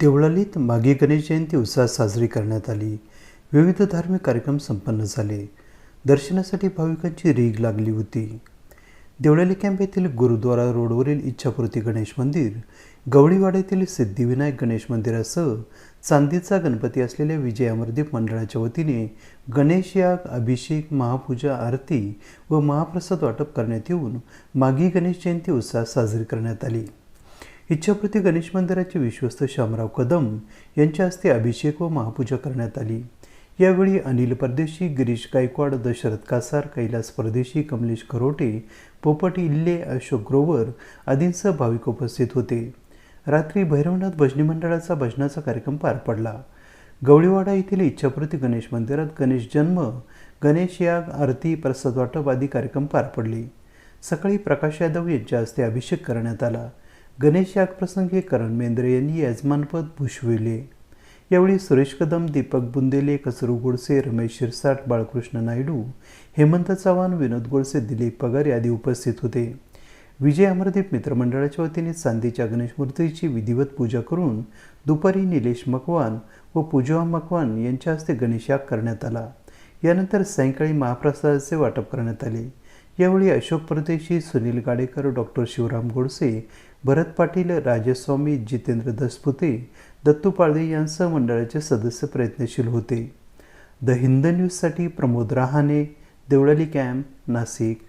देवळालीत मागी गणेश जयंती उत्साहात साजरी करण्यात आली. विविध धार्मिक कार्यक्रम संपन्न झाले. दर्शनासाठी भाविकांची रीग लागली होती. देवळाली कॅम्प येथील गुरुद्वारा रोडवरील इच्छापूर्ती गणेश मंदिर गवळीवाड्यातील येथील सिद्धिविनायक गणेश मंदिरासह चांदीचा गणपती असलेल्या विजय अमरदीप मंडळाच्या वतीने गणेश याग अभिषेक महापूजा आरती व महाप्रसाद वाटप करण्यात येऊन मागी गणेश जयंती उत्साहात साजरी करण्यात आली. इच्छाप्रती गणेश मंदिराचे विश्वस्त शामराव कदम यांच्या हस्ते अभिषेक व महापूजा करण्यात आली. यावेळी अनिल परदेशी गिरीश गायकवाड दशरथ कासार कैलास परदेशी कमलेश खरोटे पोपट इल्ले अशोक ग्रोवर आदींसह भाविक उपस्थित होते. रात्री भैरवनाथ भजनी मंडळाचा भजनाचा कार्यक्रम पार पडला. गवळीवाडा येथील इच्छाप्रती गणेश मंदिरात गणेश जन्म गणेश याग आरती प्रसाद वाटप आदी कार्यक्रम पार पडले. सकाळी प्रकाश यादव यांच्या हस्ते अभिषेक करण्यात आला. गणेश यागप्रसंगी करण मेंद्रे यांनी यजमानपद भूषविले. यावेळी सुरेश कदम दीपक बुंदेले कसरू गोडसे रमेश शिरसाट बाळकृष्ण नायडू हेमंत चव्हाण विनोद गोडसे दिलीप पगार आदी उपस्थित होते. विजय अमरदीप मित्रमंडळाच्या वतीने चांदीच्या गणेश मूर्तीची विधिवत पूजा करून दुपारी निलेश मकवान व पूजा मकवान यांच्या हस्ते गणेश याग करण्यात आला. यानंतर सायंकाळी महाप्रसादाचे वाटप करण्यात आले. यावेळी अशोक परदेशी सुनील गाडेकर डॉक्टर शिवराम गोडसे भरत पाटील राजस्वामी जितेंद्र दसपुते दत्तू पाळदे यांसह मंडळाचे सदस्य प्रयत्नशील होते. द हिंद न्यूजसाठी प्रमोद रहाणे देवळाली कॅम्प नाशिक.